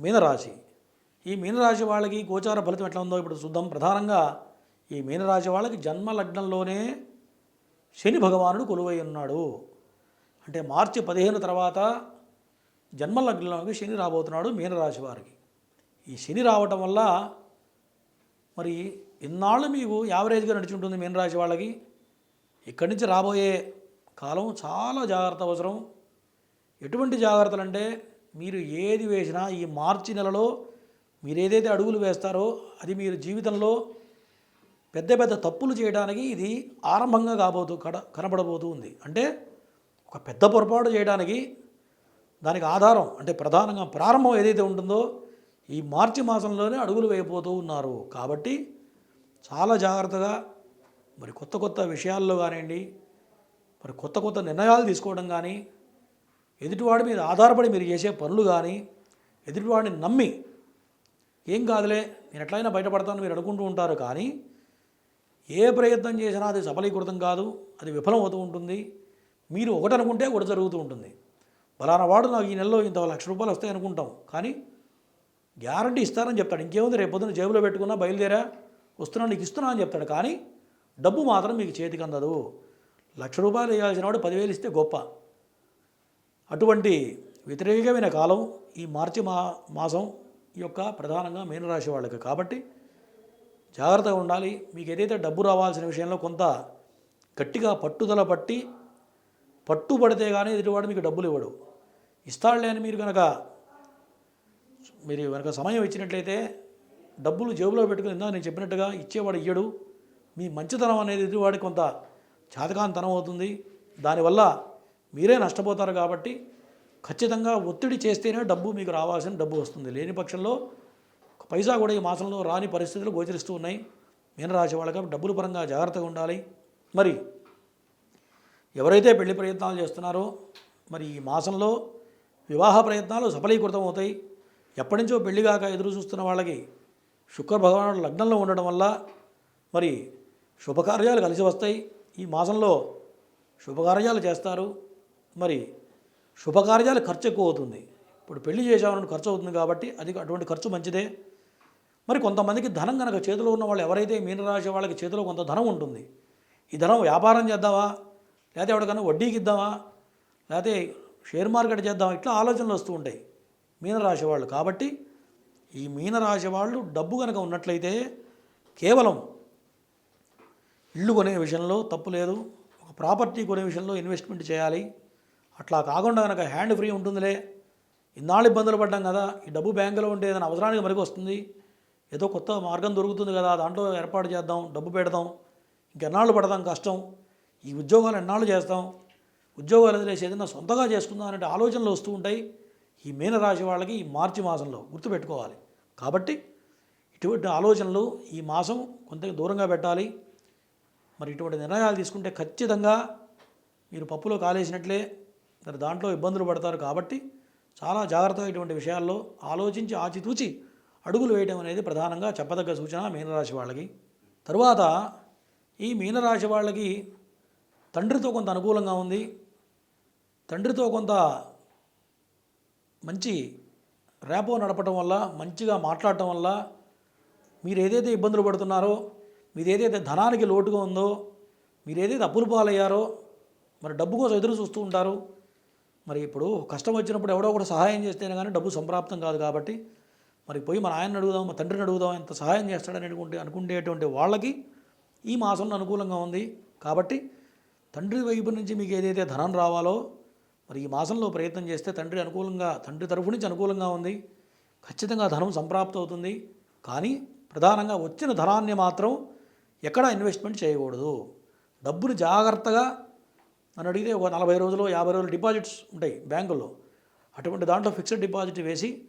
మీనరాశి. ఈ మీనరాశి వాళ్ళకి గోచార ఫలితం ఎట్లా ఉందో ఇప్పుడు చూద్దాం. ప్రధానంగా ఈ మీనరాశి వాళ్ళకి జన్మ లగ్నంలోనే శని భగవానుడు కొలువై ఉన్నాడు. అంటే మార్చి పదిహేను తర్వాత జన్మ లగ్నంలోకి శని రాబోతున్నాడు మీనరాశి వారికి. ఈ శని రావటం వల్ల మరి ఇన్నాళ్ళు మీకు యావరేజ్గా నడిచి ఉంటుంది మీనరాశి వాళ్ళకి. ఇక్కడి నుంచి రాబోయే కాలం చాలా జాగ్రత్త అవసరం. ఎటువంటి జాగ్రత్తలు అంటే మీరు ఏది వేసినా ఈ మార్చి నెలలో మీరు ఏదైతే అడుగులు వేస్తారో అది మీరు జీవితంలో పెద్ద పెద్ద తప్పులు చేయడానికి ఇది ఆరంభంగా కాబోతూ కడ కనబడబోతూ ఉంది. అంటే ఒక పెద్ద పొరపాటు చేయడానికి దానికి ఆధారం అంటే ప్రధానంగా ప్రారంభం ఏదైతే ఉంటుందో ఈ మార్చి మాసంలోనే అడుగులు వేయబోతూ ఉన్నారు. కాబట్టి చాలా జాగ్రత్తగా మరి కొత్త కొత్త విషయాల్లో కానివ్వండి మరి కొత్త కొత్త నిర్ణయాలు తీసుకోవడం కానీ ఎదుటివాడి మీద ఆధారపడి మీరు చేసే పనులు కానీ ఎదుటివాడిని నమ్మి ఏం కాదులే నేను ఎట్లయినా బయటపడతాను మీరు అనుకుంటూ ఉంటారు కానీ ఏ ప్రయత్నం చేసినా అది సఫలీకృతం కాదు అది విఫలం అవుతూ ఉంటుంది. మీరు ఒకటి అనుకుంటే ఒకటి జరుగుతూ ఉంటుంది. బలానా వాడు నాకు ఈ నెలలో ఇంత లక్ష రూపాయలు వస్తాయి అనుకుంటాం. కానీ గ్యారంటీ ఇస్తారని చెప్తాడు. ఇంకేముంది రేపు పొద్దున జేబులో పెట్టుకున్నా బయలుదేరా వస్తున్నా నీకు ఇస్తున్నా అని చెప్తాడు. కానీ డబ్బు మాత్రం మీకు చేతికి అందదు. లక్ష రూపాయలు వేయాల్సిన వాడు పదివేలు ఇస్తే గొప్ప. అటువంటి వ్యతిరేకమైన కాలం ఈ మార్చి మా మాసం యొక్క ప్రధానంగా మీనరాశి వాళ్ళకి. కాబట్టి జాగ్రత్తగా ఉండాలి. మీకు ఏదైతే డబ్బు రావాల్సిన విషయంలో కొంత గట్టిగా పట్టుదల పట్టి పట్టుబడితే కానీ ఎదుటివాడు మీకు డబ్బులు ఇవ్వడు. ఇస్తాడులే అని మీరు కనుక మీరు కనుక సమయం ఇచ్చినట్లయితే డబ్బులు జేబులో పెట్టుకుని ఇందా నేను చెప్పినట్టుగా ఇచ్చేవాడు ఇయ్యడు. మీ మంచితనం అనేది ఎదుటివాడికి కొంత చాతకాంతనం అవుతుంది. దానివల్ల మీరే నష్టపోతారు కాబట్టి ఖచ్చితంగా ఒత్తిడి చేస్తేనే డబ్బు మీకు రావాల్సిన డబ్బు వస్తుంది. లేని పక్షంలో ఒక పైసా కూడా ఈ మాసంలో రాని పరిస్థితులు గోచరిస్తూ ఉన్నాయి. మీనరాశి వాళ్ళకి డబ్బుల పరంగా జాగ్రత్తగా ఉండాలి. మరి ఎవరైతే పెళ్ళి ప్రయత్నాలు చేస్తున్నారో మరి ఈ మాసంలో వివాహ ప్రయత్నాలు సఫలీకృతం అవుతాయి. ఎప్పటి నుంచో పెళ్ళి కాక ఎదురు చూస్తున్న వాళ్ళకి శుక్ర భగవానుడు లగ్నంలో ఉండడం వల్ల మరి శుభకార్యాలు కలిసి వస్తాయి. ఈ మాసంలో శుభకార్యాలు చేస్తారు. మరి శుభకార్యాలు ఖర్చు ఎక్కువ అవుతుంది. ఇప్పుడు పెళ్ళి చేసామని ఖర్చు అవుతుంది కాబట్టి అది అటువంటి ఖర్చు మంచిదే. మరి కొంతమందికి ధనం కనుక చేతిలో ఉన్న వాళ్ళు ఎవరైతే మీనరాశి వాళ్ళకి చేతిలో కొంత ధనం ఉంటుంది. ఈ ధనం వ్యాపారం చేద్దామా? లేకపోతే ఎవరికైనా వడ్డీకి ఇద్దామా? లేకపోతే షేర్ మార్కెట్ చేద్దామా? ఇట్లా ఆలోచనలు వస్తూ ఉంటాయి మీనరాశి వాళ్ళు. కాబట్టి ఈ మీనరాశి వాళ్ళు డబ్బు కనుక ఉన్నట్లయితే కేవలం ఇల్లు కొనే విషయంలో తప్పు లేదు. ఒక ప్రాపర్టీ కొనే విషయంలో ఇన్వెస్ట్మెంట్ చేయాలి. అట్లా కాకుండా కనుక హ్యాండ్ ఫ్రీ ఉంటుందిలే. ఇన్నాళ్ళు ఇబ్బందులు పడ్డాం కదా ఈ డబ్బు బ్యాంకులో ఉంటే ఏదైనా అవసరానికి మరికి వస్తుంది. ఏదో కొత్త మార్గం దొరుకుతుంది కదా దాంట్లో ఏర్పాటు చేద్దాం డబ్బు పెడదాం. ఇంకెన్నాళ్ళు పడదాం కష్టం. ఈ ఉద్యోగాలు ఎన్నాళ్ళు చేస్తాం? ఉద్యోగాలు వదిలేసి ఏదైనా సొంతగా చేసుకుందాం అనే ఆలోచనలు వస్తూ ఉంటాయి. ఈ మీనరాశి వాళ్ళకి ఈ మార్చి మాసంలో గుర్తుపెట్టుకోవాలి కాబట్టి ఇటువంటి ఆలోచనలు ఈ మాసం కొంత దూరంగా పెట్టాలి. మరి ఇటువంటి నిర్ణయాలు తీసుకుంటే ఖచ్చితంగా మీరు పప్పులో కాలేసినట్లే మరి దాంట్లో ఇబ్బందులు పడతారు కాబట్టి చాలా జాగ్రత్తగా విషయాల్లో ఆలోచించి ఆచితూచి అడుగులు వేయడం అనేది ప్రధానంగా చెప్పదగ్గ సూచన మీనరాశి వాళ్ళకి. తరువాత ఈ మీనరాశి వాళ్ళకి తండ్రితో కొంత అనుకూలంగా ఉంది. తండ్రితో కొంత మంచి రేపో నడపటం వల్ల మంచిగా మాట్లాడటం వల్ల మీరు ఏదైతే ఇబ్బందులు పడుతున్నారో మీరు ఏదైతే ధనానికి లోటుగా ఉందో మీరు ఏదైతే అప్పులు పాలయ్యారో మరి డబ్బు కోసం ఎదురు చూస్తూ ఉంటారు. మరి ఇప్పుడు కష్టం వచ్చినప్పుడు ఎవడో ఒకటి సహాయం చేస్తేనే కానీ డబ్బు సంప్రాప్తం కాదు కాబట్టి మరి పోయి మన ఆయన అడుగుదాం మా తండ్రిని అడుగుదాం ఎంత సహాయం చేస్తాడని అనుకుంటే అనుకునేటువంటి వాళ్ళకి ఈ మాసంలో అనుకూలంగా ఉంది. కాబట్టి తండ్రి వైపు నుంచి మీకు ఏదైతే ధనం రావాలో మరి ఈ మాసంలో ప్రయత్నం చేస్తే తండ్రి అనుకూలంగా తండ్రి తరఫు నుంచి అనుకూలంగా ఉంది. ఖచ్చితంగా ధనం సంప్రాప్తం అవుతుంది. కానీ ప్రధానంగా వచ్చిన ధనాన్ని మాత్రం ఎక్కడ ఇన్వెస్ట్మెంట్ చేయకూడదు. డబ్బులు జాగ్రత్తగా నన్ను అడిగితే ఒక నలభై రోజులు యాభై రోజులు డిపాజిట్స్ ఉంటాయి బ్యాంకుల్లో. అటువంటి దాంట్లో ఫిక్స్డ్ డిపాజిట్ వేసి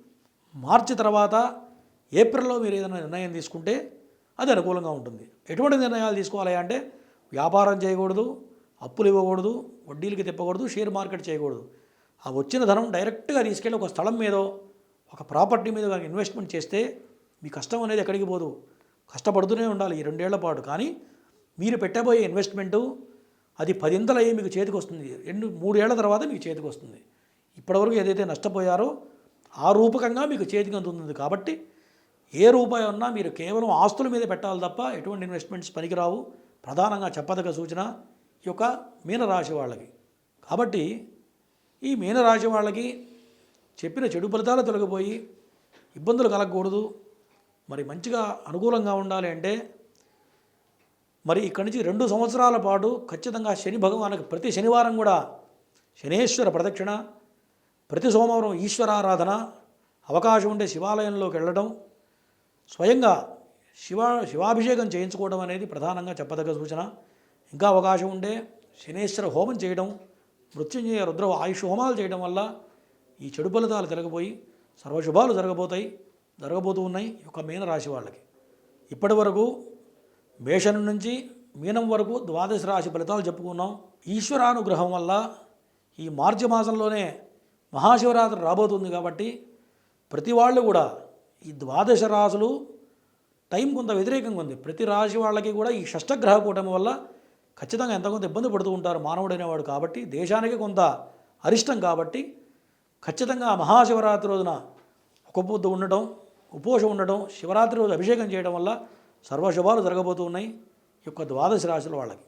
మార్చి తర్వాత ఏప్రిల్లో మీరు ఏదైనా నిర్ణయం తీసుకుంటే అది అనుకూలంగా ఉంటుంది. ఎటువంటి నిర్ణయాలు తీసుకోవాలి అంటే వ్యాపారం చేయకూడదు అప్పులు ఇవ్వకూడదు వడ్డీలకి తిప్పకూడదు షేర్ మార్కెట్ చేయకూడదు. ఆ వచ్చిన ధనం డైరెక్ట్గా తీసుకెళ్ళి ఒక స్థలం మీదో ఒక ప్రాపర్టీ మీద ఇన్వెస్ట్మెంట్ చేస్తే మీ కష్టం అనేది ఎక్కడికి పోదు. కష్టపడుతూనే ఉండాలి ఈ రెండేళ్ళ పాటు. కానీ మీరు పెట్టబోయే ఇన్వెస్ట్మెంటు అది పదింతలు అయ్యి మీకు చేతికి వస్తుంది రెండు మూడేళ్ళ తర్వాత మీకు చేతికి వస్తుంది ఇప్పటివరకు ఏదైతే నష్టపోయారో ఆ రూపకంగా మీకు చేతికి అందుతుంది కాబట్టి ఏ రూపాయి ఉన్నా మీరు కేవలం ఆస్తుల మీద పెట్టాలి తప్ప ఎటువంటి ఇన్వెస్ట్మెంట్స్ పనికిరావు. ప్రధానంగా చెప్పదగ్గ సూచన ఈ యొక్క మీనరాశి వాళ్ళకి. కాబట్టి ఈ మీనరాశి వాళ్ళకి చెప్పిన చెడు ఫలితాలు తొలగిపోయి ఇబ్బందులు కలగకూడదు. మరి మంచిగా అనుకూలంగా ఉండాలి అంటే మరి ఇక్కడి నుంచి రెండు సంవత్సరాల పాటు ఖచ్చితంగా శని భగవానికి ప్రతి శనివారం కూడా శనేశ్వర ప్రదక్షిణ ప్రతి సోమవారం ఈశ్వరారాధన అవకాశం ఉంటే శివాలయంలోకి వెళ్ళడం స్వయంగా శివ శివాభిషేకం చేయించుకోవడం అనేది ప్రధానంగా చెప్పదగ్గ సూచన. ఇంకా అవకాశం ఉంటే శనేశ్వర హోమం చేయడం మృత్యుంజయ రుద్ర ఆయుష్ హోమాలు చేయడం వల్ల ఈ చెడు ఫలితాలు జరగబోయి సర్వశుభాలు జరగబోతాయి జరగబోతూ ఉన్నాయి ఈ యొక్క మీనరాశి వాళ్ళకి. ఇప్పటి వరకు మేషం నుంచి మీనం వరకు ద్వాదశ రాశి ఫలితాలు చెప్పుకున్నాం. ఈశ్వరానుగ్రహం వల్ల ఈ మార్చి మాసంలోనే మహాశివరాత్రి రాబోతుంది కాబట్టి ప్రతి వాళ్ళు కూడా ఈ ద్వాదశ రాశులు టైం కొంత వ్యతిరేకంగా ఉంది. ప్రతి రాశి వాళ్ళకి కూడా ఈ షష్టగ్రహ కూటమి వల్ల ఖచ్చితంగా ఎంత కొంత ఇబ్బంది పడుతూ ఉంటారు మానవుడు అనేవాడు కాబట్టి దేశానికి కొంత అరిష్టం కాబట్టి ఖచ్చితంగా మహాశివరాత్రి రోజున ఒక పొద్దు ఉండటం ఉపవాసం ఉండటం శివరాత్రి రోజు అభిషేకం చేయడం వల్ల సర్వశుభాలు జరగబోతూ ఉన్నాయి. ఈ యొక్క ద్వాదశ రాశుల వాళ్ళకి.